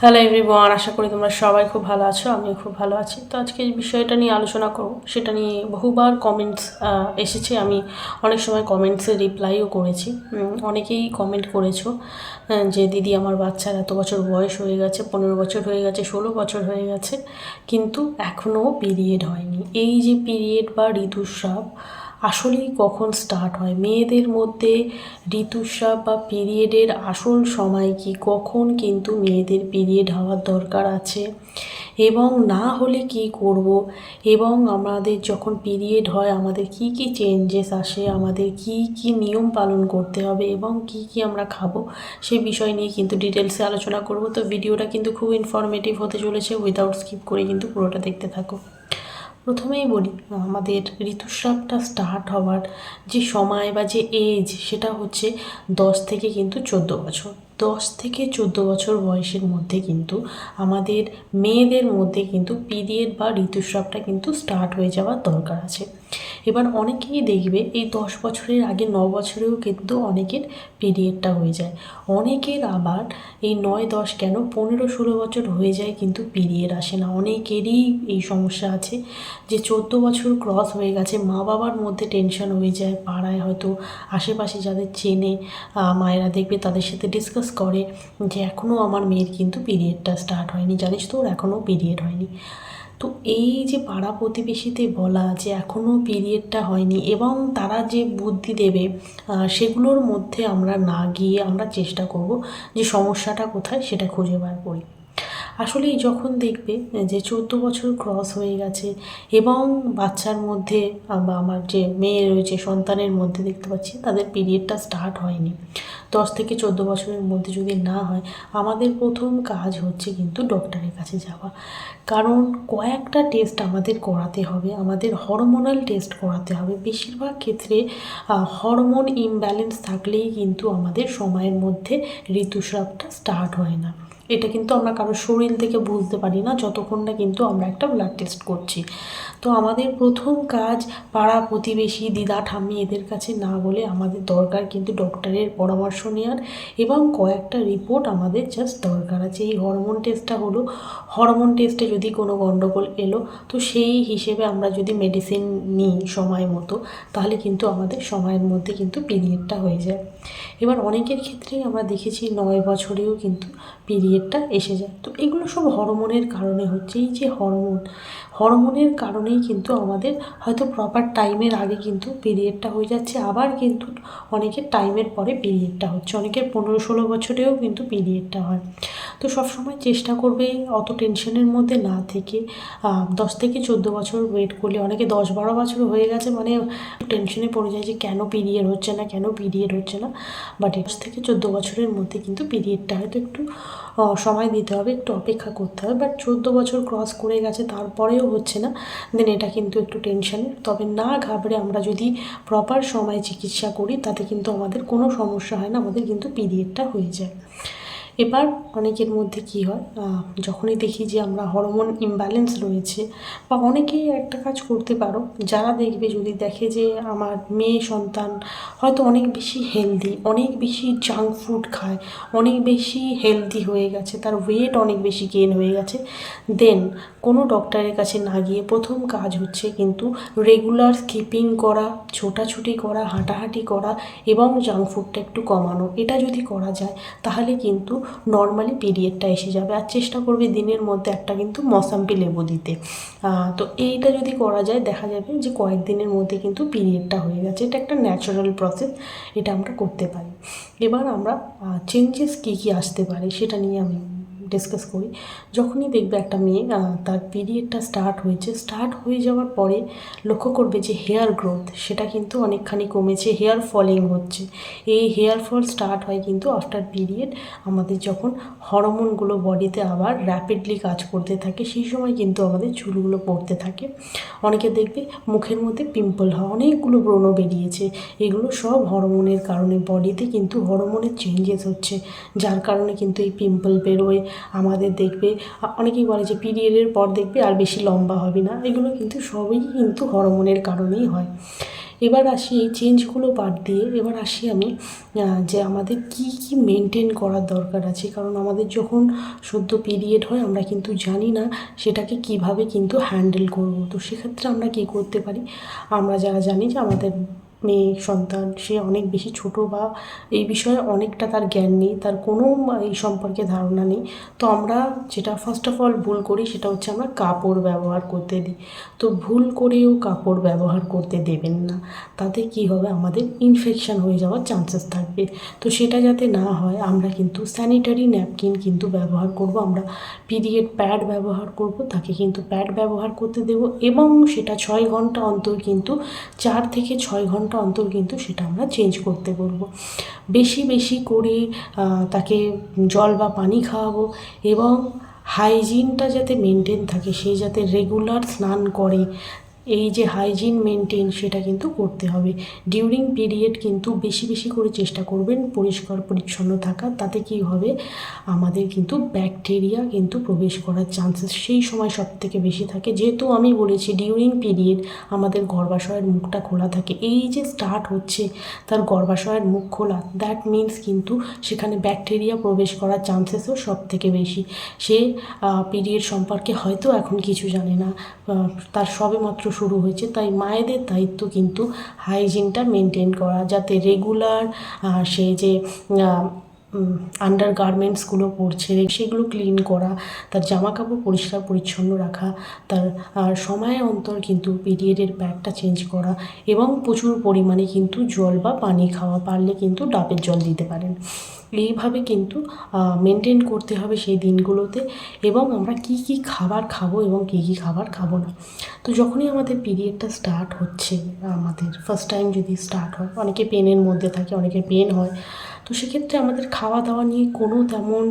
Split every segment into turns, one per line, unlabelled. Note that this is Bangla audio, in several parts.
হ্যালো এভরিওয়ান আশা করি তোমরা সবাই খুব ভালো আছো, আমিও খুব ভালো আছি। তো আজকে এই বিষয়টা নিয়ে আলোচনা করব, সেটা নিয়ে বহুবার কমেন্টস এসেছে। আমি অনেক সময় কমেন্টসে রিপ্লাইও করেছি। অনেকেই কমেন্ট করেছ যে দিদি আমার বাচ্চার এত বছর বয়স হয়ে গেছে, পনেরো বছর হয়ে গেছে, ষোলো বছর হয়ে গেছে, কিন্তু এখনও পিরিয়ড হয়নি। এই যে পিরিয়ড বা ঋতুস্রাব আসলেই কখন স্টার্ট হয়? মেয়েদের মধ্যে ঋতুস্রাব বা পিরিয়ডের আসল সময় কি? কখন কিন্তু মেয়েদের পিরিয়ড হওয়ার দরকার আছে? এবং না হলে কি করব? এবং আমাদের যখন পিরিয়ড হয়, আমাদের কি কি চেঞ্জেস আসে? আমাদের কি কি নিয়ম পালন করতে হবে? এবং কি কি আমরা খাব? সে বিষয় নিয়ে কিন্তু ডিটেলসে আলোচনা করব। তো ভিডিওটা কিন্তু খুব ইনফরমেটিভ হতে চলেছে। উইদাউট স্কিপ করে কিন্তু পুরোটা দেখতে থাকো। প্রথমেই বলি, আমাদের ঋতুস্রাবটা স্টার্ট হওয়ার যে সময় বা যে এজ সেটা হচ্ছে দশ থেকে কিন্তু চোদ্দ বছর। দশ থেকে চোদ্দ বছর বয়সের মধ্যে কিন্তু আমাদের মেয়েদের মধ্যে কিন্তু পিরিয়ড বা ঋতুস্রাবটা কিন্তু স্টার্ট হয়ে যাওয়ার দরকার আছে। এবার অনেকেই দেখবে এই দশ বছরের আগে ন বছরেও কিন্তু অনেকের পিরিয়ডটা হয়ে যায়। অনেকের আবার এই নয়, দশ কেন পনেরো, ষোলো বছর হয়ে যায় কিন্তু পিরিয়ড আসে না। অনেকেরই এই সমস্যা আছে যে চোদ্দ বছর ক্রস হয়ে গেছে মা বাবার মধ্যে টেনশন হয়ে যায়, পাড়ায় হয়তো আশেপাশে যাদের চেনে মায়েরা দেখবে তাদের সাথে ডিসকাস করে যে এখনও আমার মেয়ের কিন্তু পিরিয়ডটা স্টার্ট হয়নি। জানিস তো ওর এখনও পিরিয়ড হয়নি। তো এই যে পাড়া প্রতিবেশীতে বলা যে এখনও পিরিয়ডটা হয়নি এবং তারা যে বুদ্ধি দেবে সেগুলোর মধ্যে আমরা না গিয়ে আমরা চেষ্টা করব যে সমস্যাটা কোথায় সেটা খুঁজে বার করি। আসলেই যখন দেখবে যে চোদ্দ বছর ক্রস হয়ে গেছে এবং বাচ্চার মধ্যে বা আমার যে মেয়ে রয়েছে, সন্তানের মধ্যে দেখতে পাচ্ছি তাদের পিরিয়ডটা স্টার্ট হয়নি। দশ থেকে চোদ্দ বছরের মধ্যে যদি না হয়, আমাদের প্রথম কাজ হচ্ছে কিন্তু ডক্টরের কাছে যাওয়া। কারণ কয়েকটা টেস্ট আমাদের করাতে হবে, আমাদের হরমোনাল টেস্ট করাতে হবে। বেশিরভাগ ক্ষেত্রে হরমোন ইমব্যালেন্স থাকলেই কিন্তু আমাদের সময়ের মধ্যে ঋতুস্রাবটা স্টার্ট হয় না। এটা কিন্তু আমরা কারোর শরীর থেকে বুঝতে পারি না, যতক্ষণ না কিন্তু আমরা একটা ব্লাড টেস্ট করছি। তো আমাদের প্রথম কাজ পাড়া প্রতিবেশী, দিদা, ঠাম্মি এদের কাছে না বলে আমাদের দরকার কিন্তু ডক্টরের পরামর্শ নেওয়ার এবং কয়েকটা রিপোর্ট আমাদের জাস্ট দরকার আছে। এই হরমোন টেস্টটা হলো হরমোন টেস্টে যদি কোনো গণ্ডগোল এলো, তো সেই হিসেবে আমরা যদি মেডিসিন নিই সময় মতো, তাহলে কিন্তু আমাদের সময়ের মধ্যে কিন্তু পিরিয়ডটা হয়ে যায়। এবার অনেকের ক্ষেত্রেই আমরা দেখেছি নয় বছরেও কিন্তু পিরিয়ডটা এসে যায়। তো এগুলো সব হরমোনের কারণে হচ্ছে। এই যে হরমোন, হরমোনের কারণেই কিন্তু আমাদের হয়তো প্রপার টাইমের আগে কিন্তু পিরিয়ডটা হয়ে যাচ্ছে। আবার কিন্তু অনেকের টাইমের পরে পিরিয়ডটা হচ্ছে। অনেকের পনেরো ষোলো বছরেও কিন্তু পিরিয়ডটা হয়। তো সবসময় চেষ্টা করবে অত টেনশনের মধ্যে না থেকে। দশ থেকে চোদ্দ বছর ওয়েট করলে, অনেকে দশ বারো বছর হয়ে গেছে মানে টেনশনে পড়ে যায় যে কেন পিরিয়ড হচ্ছে না, কেন পিরিয়ড হচ্ছে না। বাট দশ থেকে চোদ্দ বছরের মধ্যে কিন্তু পিরিয়ডটা হয়তো একটু সময় দিতে হবে, একটু অপেক্ষা করতে হবে। বাট চোদ্দ বছর ক্রস করে গেছে, তারপরেও হচ্ছে না। দেন এটা কিন্তু একটু টেনশন তবে না ঘাবড়ে আমরা যদি প্রপার সময় চিকিৎসা করি, তাতে কিন্তু আমাদের কোনো সমস্যা হয় না, আমাদের কিন্তু পিরিয়ডটা হয়ে যায়। এবার অনেকের মধ্যে কি হয় যখনই দেখি যে আমরা হরমোন ইমব্যালেন্স রয়েছে বা অনেকেই একটা কাজ করতে পারো, যারা দেখবে যদি দেখে যে আমার মেয়ে সন্তান হয়তো অনেক বেশি হেলদি অনেক বেশি জাঙ্ক ফুড খায়, অনেক বেশি হেলদি হয়ে গেছে, তার ওয়েট অনেক বেশি গেন হয়ে গেছে দেন কোনো ডক্টরের কাছে না গিয়ে প্রথম কাজ হচ্ছে কিন্তু রেগুলার স্কিপিং করা, ছোটাছুটি করা, হাঁটাহাঁটি করা এবং জাঙ্ক ফুডটা একটু কমানো। এটা যদি করা যায়, তাহলে কিন্তু নর্মালি পিরিয়ডটা এসে যাবে। আর চেষ্টা করবে দিনের মধ্যে একটা কিন্তু মশাম্পি লেবু দিতে। তো এইটা যদি করা যায়, দেখা যাবে যে কয়েকদিনের মধ্যে কিন্তু পিরিয়ডটা হয়ে গেছে। এটা একটা ন্যাচারাল প্রসেস এটা আমরা করতে পারি। এবার আমরা চেঞ্জেস কী কী আসতে পারে সেটা নিয়ে আমি ডিসকাস করি। যখনই দেখবে একটা মেয়ে তার পিরিয়ডটা স্টার্ট হয়েছে স্টার্ট হয়ে যাওয়ার পরে লক্ষ্য করবে যে হেয়ার গ্রোথ সেটা কিন্তু অনেকখানি কমেছে হেয়ার ফলিং হচ্ছে। এই হেয়ার ফল স্টার্ট হয় কিন্তু আফটার পিরিয়ড আমাদের যখন হরমোনগুলো বডিতে আবার র্যাপিডলি কাজ করতে থাকে, সেই সময় কিন্তু আমাদের চুলগুলো পড়তে থাকে। অনেকে দেখবে মুখের মধ্যে পিম্পল হয়, অনেকগুলো ব্রণ বেরিয়েছে। এগুলো সব হরমোনের কারণে বডিতে কিন্তু হরমোনের চেঞ্জেস হচ্ছে, যার কারণে কিন্তু এই পিম্পল বেরোয়। আমাদের দেখবে অনেকেই বলে যে পিরিয়ডের পর দেখবে আর বেশি লম্বা হবে না। এগুলো কিন্তু সবই কিন্তু হরমোনের কারণেই হয়। এবার আসি এই চেঞ্জগুলো বাদ দিয়ে, এবার আসি আমি যে আমাদের কি কি মেনটেন করার দরকার আছে। কারণ আমাদের যখন সদ্য পিরিয়ড হয়, আমরা কিন্তু জানি না সেটাকে কীভাবে কিন্তু হ্যান্ডেল করব। তো সেক্ষেত্রে আমরা কী করতে পারি? আমরা যারা জানি যে আমাদের মেয়ে, সন্তান, সে অনেক বেশি ছোট বা এই বিষয়ে অনেকটা তার জ্ঞান নেই, তার কোনো এই সম্পর্কে ধারণা নেই। তো আমরা যেটা ফার্স্ট অফ অল ভুল করি সেটা হচ্ছে আমরা কাপড় ব্যবহার করতে দিই। তো ভুল করেও কাপড় ব্যবহার করতে দেবেন না। তাতে কি হবে? আমাদের ইনফেকশান হয়ে যাওয়ার চান্সেস থাকবে। তো সেটা যাতে না হয়, আমরা কিন্তু স্যানিটারি ন্যাপকিন কিন্তু ব্যবহার করব, আমরা পিরিয়ড প্যাড ব্যবহার করব, তাকে কিন্তু প্যাড ব্যবহার করতে দেব এবং সেটা ছয় ঘণ্টা অন্তর কিন্তু চার থেকে ছয় ঘণ্টা অন্তর কিন্তু সেটা আমরা চেঞ্জ করতে বলব। বেশি বেশি করে তাকে জল বা পানি খাওয়াবো এবং হাইজিনটা যাতে মেনটেন থাকে, সে যাতে রেগুলার স্নান করে এই যে হাইজিন মেনটেন সেটা কিন্তু করতে হবে। ডিউরিং পিরিয়ড কিন্তু বেশি বেশি করে চেষ্টা করবেন পরিষ্কার পরিচ্ছন্ন থাকা। তাতে কি হবে? আমাদের কিন্তু ব্যাকটেরিয়া কিন্তু প্রবেশ করার চান্সেস সেই সময় সব থেকে বেশি থাকে। যেহেতু আমি বলেছি ডিউরিং পিরিয়ড আমাদের গর্ভাশয়ের মুখটা খোলা থাকে। এই যে স্টার্ট হচ্ছে, তার গর্ভাশয়ের মুখ খোলা দ্যাট মিন্স কিন্তু সেখানে ব্যাকটেরিয়া প্রবেশ করার চান্সেসও সব থেকে বেশি। সে পিরিয়ড সম্পর্কে হয়তো এখন কিছু জানে না। তার সবে মাত্র শুরু হয়েছে। তাই মায়েদের দায়িত্ব কিন্তু হাইজিনটা মেনটেন করা, যাতে রেগুলার সে যে আন্ডার গার্মেন্টসগুলো পরছে, সেগুলো ক্লিন করা, তার জামা কাপড় পরিষ্কার পরিচ্ছন্ন রাখা, তার সময় অন্তর কিন্তু পিরিয়ডের প্যাডটা চেঞ্জ করা এবং প্রচুর পরিমাণে কিন্তু জল বা পানি খাওয়া, পারলে কিন্তু ডাবের জল দিতে পারেন। এইভাবে কিন্তু মেনটেন করতে হবে সেই দিনগুলোতে এবং আমরা কি কি খাবার খাব এবং কি কি খাবার খাব না। তো যখনই আমাদের পিরিয়ডটা স্টার্ট হচ্ছে, আমাদের ফার্স্ট টাইম যদি স্টার্ট হয়, অনেকে পেনের মধ্যে থাকে অনেকে পেন হয়। তো সেক্ষেত্রে আমাদের খাওয়া দাওয়া নিয়ে কোনো তেমন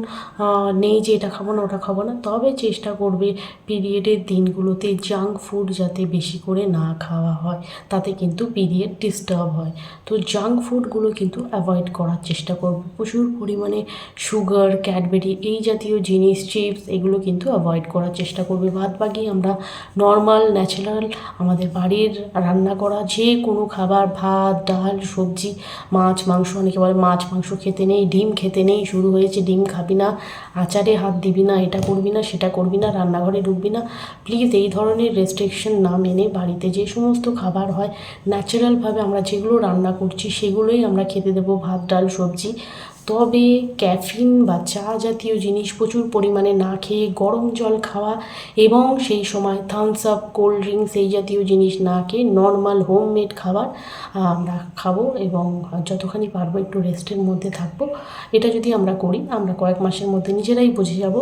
নেই যে এটা খাব না, ওটা খাব না। তবে চেষ্টা করবে পিরিয়ডের দিনগুলোতে জাঙ্ক ফুড যাতে বেশি করে না খাওয়া হয়। তাতে কিন্তু পিরিয়ড ডিস্টার্ব হয়। তো জাঙ্ক ফুডগুলো কিন্তু অ্যাভয়েড করার চেষ্টা করব। প্রচুর পরিমাণে সুগার ক্যাডবেরি এই জাতীয় জিনিস চিপস এগুলো কিন্তু অ্যাভয়েড করার চেষ্টা করবে। বাদ বাকি আমরা নর্মাল ন্যাচারাল আমাদের বাড়ির রান্না করা যে কোনো খাবার, ভাত, ডাল, সবজি, মাছ, মাংস, অনেকে বলে মাছ, মাংস খেতে নেই, ডিম খেতে নেই, শুরু হয়েছে ডিম খাবি না, আচারে হাত দিবি না, এটা করবি না, সেটা করবি না, রান্নাঘরে ঢুকবি না। প্লিজ এই ধরনের রেস্ট্রিকশন না মেনে বাড়িতে যে সমস্ত খাবার হয় ন্যাচারালভাবে আমরা যেগুলো রান্না করছি, সেগুলোই আমরা খেতে দেবো, ভাত, ডাল, সবজি। তবে ক্যাফিন বা চা জাতীয় জিনিস প্রচুর পরিমাণে না খেয়ে গরম জল খাওয়া এবং সেই সময় থামস আপ কোল্ড ড্রিঙ্কস এই জাতীয় জিনিস না খেয়ে নর্মাল হোমমেড খাবার আমরা খাব এবং যতখানি পারব একটু রেস্টের মধ্যে থাকব। এটা যদি আমরা করি, আমরা কয়েক মাসের মধ্যে নিজেরাই বুঝে যাব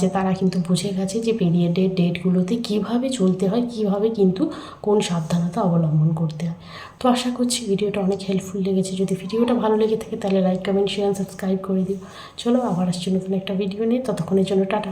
যে তারা কিন্তু বুঝে গেছে যে পিরিয়ডের ডেটগুলোতে কীভাবে চলতে হয়, কীভাবে কিন্তু কোন সাবধানতা অবলম্বন করতে হয়। তো আশা করছি ভিডিওটা অনেক হেল্পফুল লেগেছে। যদি ভিডিওটা ভালো লেগে থাকে তাহলে লাইক কমেন্ট শেয়ার সাবস্ক্রাইব করে দিও। চলো আবার আসছি নতুন একটা ভিডিও নিয়ে। ততক্ষণের জন্য টাটা।